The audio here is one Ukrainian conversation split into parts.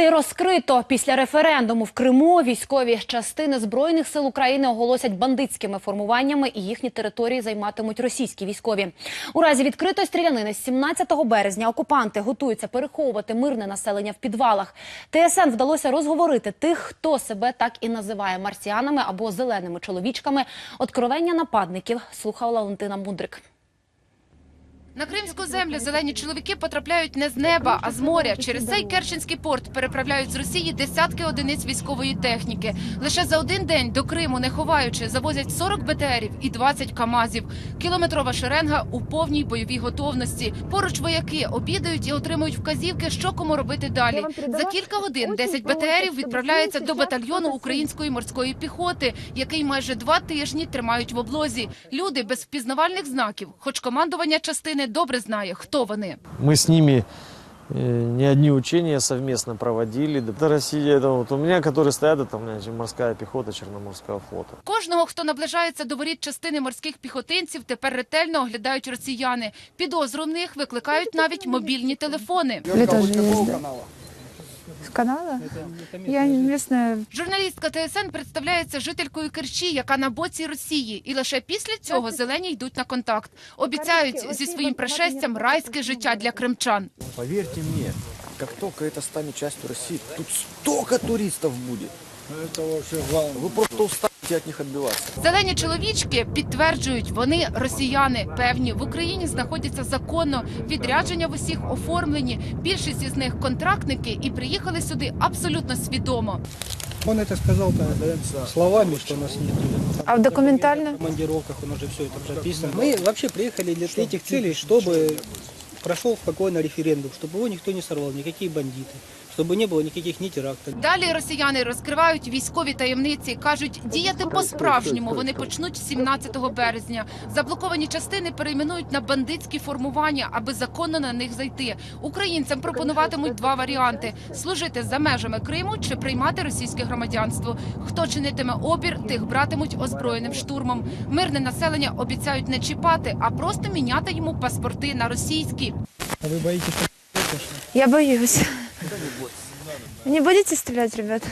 Секрети розкрито після референдуму в Криму. Військові частини збройних сил України оголосять бандитськими формуваннями, і їхні території займатимуть російські військові. У разі відкритої стрілянини з 17 березня окупанти готуються переховувати мирне населення в підвалах. ТСН вдалося розговорити тих, хто себе так і називає марсіанами або зеленими чоловічками. Откровення нападників слухав Валентина Мудрик. На кримську землю зелені чоловіки потрапляють не з неба, а з моря. Через цей Керченський порт переправляють з Росії десятки одиниць військової техніки. Лише за один день до Криму, не ховаючи, завозять 40 БТРів і 20 КАМАЗів. Кілометрова шеренга у повній бойовій готовності. Поруч вояки обідають і отримують вказівки, що кому робити далі. За кілька годин 10 БТРів відправляється до батальйону української морської піхоти, який майже два тижні тримають в облозі. Люди без впізнавальних знаків, хоч командування частини добре знає, хто вони. Мы с ними э, не одни учения совместно проводили. Это Россия, это вот у меня, которые стоят, это у меня же морская пехота Черноморского флота. Кожного, хто наближається до воріт частини морських піхотинців, тепер ретельно оглядають росіяни. Підозру в них викликають навіть мобільні телефони. Или тоже ездят? С канала? Я не местная. Журналістка ТСН представляється жителькою Керчі, яка на боці Росії, і лише після цього зелені йдуть на контакт. Обіцяють зі своїм пришестям райське життя для кримчан. Повірте мені, як тільки это стане частью Росії, тут столько туристів буде. Ви просто устанете от них отбиваться. Зелені чоловічки підтверджують, вони росіяни. Певні в Україні знаходяться законно. Відрядження в усіх оформлені. Більшість із них контрактники і приїхали сюди абсолютно свідомо. Он это сказал-то да, словами, что нас нет. А в документально? В командировках он уже все это прописано. Мы вообще приехали для этих целей, чтобы прошел спокойно референдум, чтобы его никто не сорвал, никакие бандиты, чтобы не было никаких ни терактов. Далі росіяни розкривають військові таємниці. кажуть, діяти по-справжньому вони почнуть 17 березня. Заблоковані частини перейменують на бандитські формування, аби законно на них зайти. Українцям пропонуватимуть два варіанти: служити за межами Криму чи приймати російське громадянство. Хто чинитиме опір, тих братимуть озброєним штурмом. Мирне населення обіцяють не чіпати, а просто міняти йому паспорти на російські. А вы боитесь? Я боюсь. Не будете стрелять, ребят?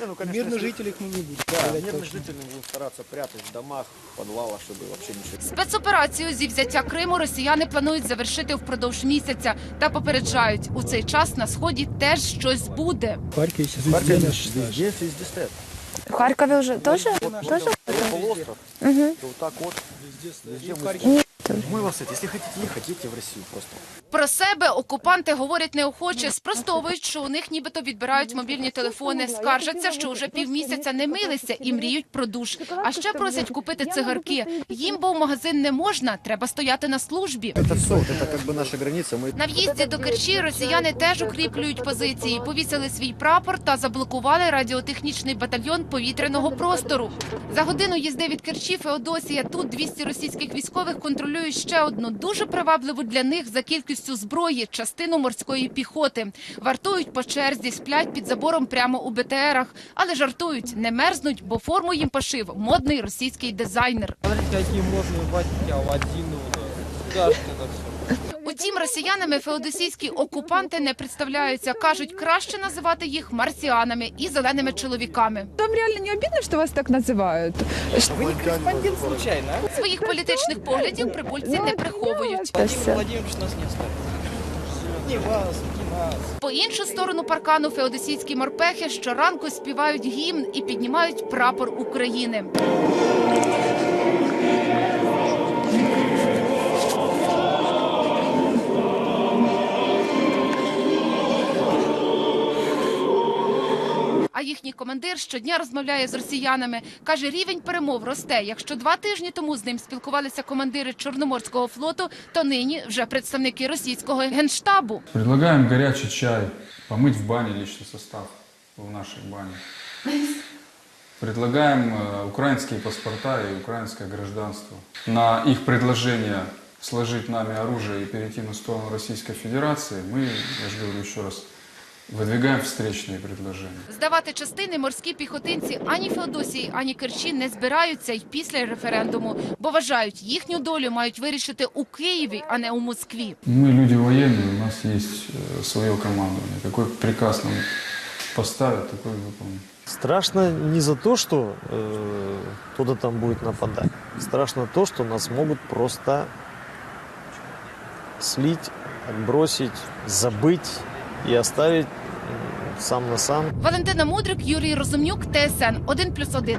если- Мирных жителей мы не будем. Да, стрелять мирных точно. жителей будем стараться прятать в домах, в подвалах, чтобы вообще ничего Спецоперацію зі взяття Криму росіяни планують завершити впродовж місяця та попереджають, у цей час на сході теж щось буде. В Харькове сейчас Везде, везде везде, наш- везде, везде стоят. В Харькове уже тоже? Вот, Тоже? вот полуостров, Угу. то вот так вот, везде мы Нет. Мы вас это, если хотите ехать, едьте в Россию просто. Про себе окупанти говорять неохоче, спростовують, що у них нібито відбирають мобільні телефони, скаржаться, що вже півмісяця не милися і мріють про душ. А ще просять купити цигарки. Їм бо в магазин не можна, треба стояти на службі. Это все, это как бы наша граница. Мы На в'їзді до Керчі росіяни теж укріплюють позиції, повісили свій прапор та заблокували радіотехнічний батальйон повітряного простору. За годину їзди від Керчі Феодосія тут 200 російських військових контролюють ще одну дуже привабливу для них за кількістю зброї частину морської піхоти. Вартують по черзі, сплять під забором прямо у БТРах, але жартують, не мерзнуть, бо форму їм пошив модний російський дизайнер. Смотрите, модные батики Аладдину. Куда ж это все? Утім, росіянами феодосійські окупанти не представляються. кажуть, краще називати їх марсіанами і зеленими чоловіками. Вам реально не обидно, что вас так называют? Вы не корреспондент случайно. Своїх політичних поглядів прибульці не приховують. Владимир Владимирович нас не оставит. Ни вас. По іншу сторону паркану феодосійські морпехи щоранку співають гімн і піднімають прапор України. їхній командир щодня розмовляє з росіянами. Каже, рівень перемов росте. Якщо два тижні тому з ним спілкувалися командири Чорноморського флоту, то нині вже представники російського генштабу. Предлагаем горячий чай, помыть в бане личный состав в нашей бане. Предлагаем э, украинские паспорта и украинское гражданство. На их предложение сложить нами оружие и перейти на сторону Российской Федерации мы, я же говорю еще раз, выдвигаем встречные предложения. Здавати частини морські піхотинці ані Феодосії, ані Керчі не збираються й після референдуму, бо вважають, їхню долю мають вирішити у Києві, а не у Москві. Мы люди военные, у нас есть э, свое командование. Какой приказ нам поставят, такой выполним. Страшно не за то, что э, кто-то там будет нападать. Страшно то, что нас могут просто слить, отбросить, забыть и оставить сам на сам. Валентина Мудрик, Юрій Розумнюк, ТСН 1+,1.